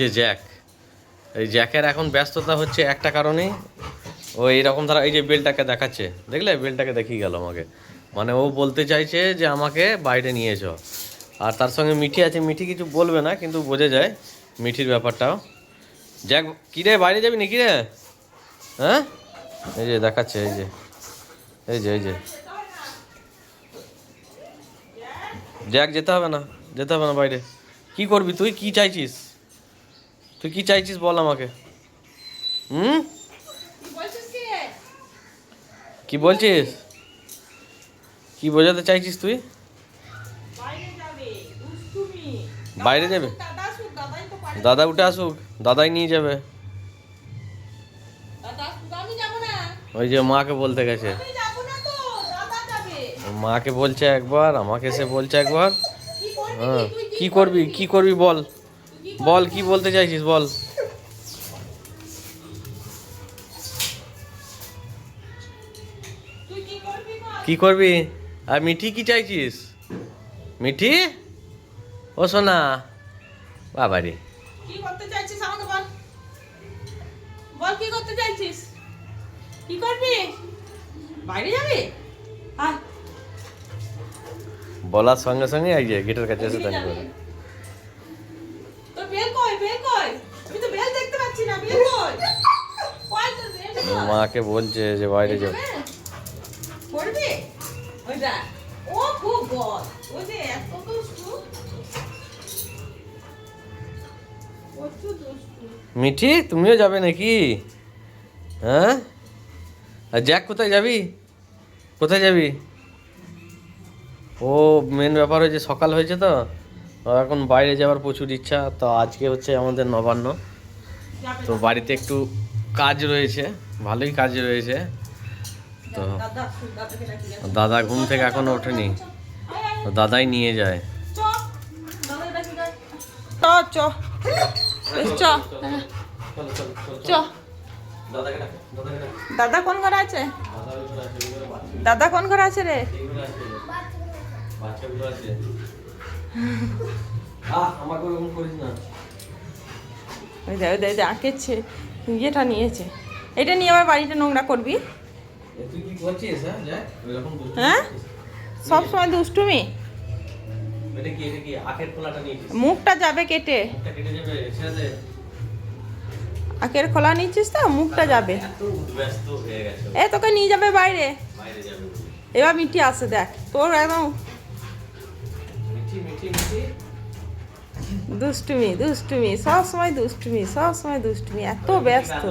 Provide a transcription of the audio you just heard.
যে জ্যাক। এই জ্যাকের এখন ব্যস্ততা হচ্ছে একটা কারণে। ও এইরকম ধারা, এই যে বেলটাকে দেখাচ্ছে। দেখলে? বেলটাকে দেখিয়ে গেল আমাকে। মানে ও বলতে চাইছে যে, আমাকে বাইরে নিয়ে যাও আর তার সঙ্গে মিঠি আছে। মিঠি কিছু বলবে না, কিন্তু বোঝা যায় মিঠির ব্যাপারটাও। জ্যাক, কী রে, বাইরে যাবি নাকি রে? হ্যাঁ? এই যে দেখাচ্ছে, এই যে। এই যে এই যে। জ্যাক, যেতে হবে না। যেতে হবে না বাইরে। কি করবি তুই? কি চাইছিস? তুই কি চাইছিস বল আমাকে? হুম? কি বলছিস? কি বোঝাতে চাইছিস তুই? বাইরে যাবে। দাদা উঠে আসুক, দাদাই নিয়ে যাবে। ওই যে মাকে বলতে গেছে। মাকে বলছে একবার, আমাকে সে বলছে একবার। হ্যাঁ কি করবি কি করবি বল? বল কি বলতে চাইছিস বল। কি করবি? আর মিঠি কি চাইছিস? মিঠি? ও সোনা। বাবারে কি করতে চাইছিস আমাকে বল। বল কি করতে চাইছিস? কি করবি? বাইরে যাবি? বলার সঙ্গে সঙ্গে এই যে গেটের কাছে এসে ওদিকে কই বেল কই? আমি তো বেল দেখতে পাচ্ছি না বেল কই? কই তোর বেল মাকে বলছে যে বাইরে যাও। বেল? ওই দেখ ও খুব বল ও যে এত দুষ্টু। মিঠি তুমিও যাবে নাকি? হ্যাঁ? আর জ্যাক কোথায় যাবি? কোথায় যাবি? ও মেন ব্যাপার হয়েছে সকাল হয়েছে তো। এখন বাইরে যাওয়ার প্রচুর ইচ্ছা, তো আজকে হচ্ছে আমাদের নবান্ন। তো বাড়িতে একটু কাজ রয়েছে, ভালোই কাজ রয়েছে। তো দাদা ঘুম থেকে এখনও ওঠেনি, তো দাদাই নিয়ে যায়। চ। চ। চ। দাদা কোন ঘরে আছে? দাদা কোন ঘরে আছে রে? বাচ্চাগুলো আছে আমাকে ওরকম করিস না। ওই দেখ ওই দেখ, আঁকেছে। ইয়েটা নিয়েছে। এটা নিয়ে আবার বাড়িটা নোংরা করবি? হ্যাঁ? হ্যাঁ? সব সময় দুষ্টুমি আখের মুখটা যাবে কেটে। আঁকের খোলা নিচ্ছিস তো? মুখটা যাবে। এ তোকে নিয়ে যাবে বাইরে। এবার মিটি আসে দেখ। তোর একদম দুষ্টুমি দুষ্টুমি সবসময় দুষ্টুমি সবসময় দুষ্টুমি এত ব্যস্ত।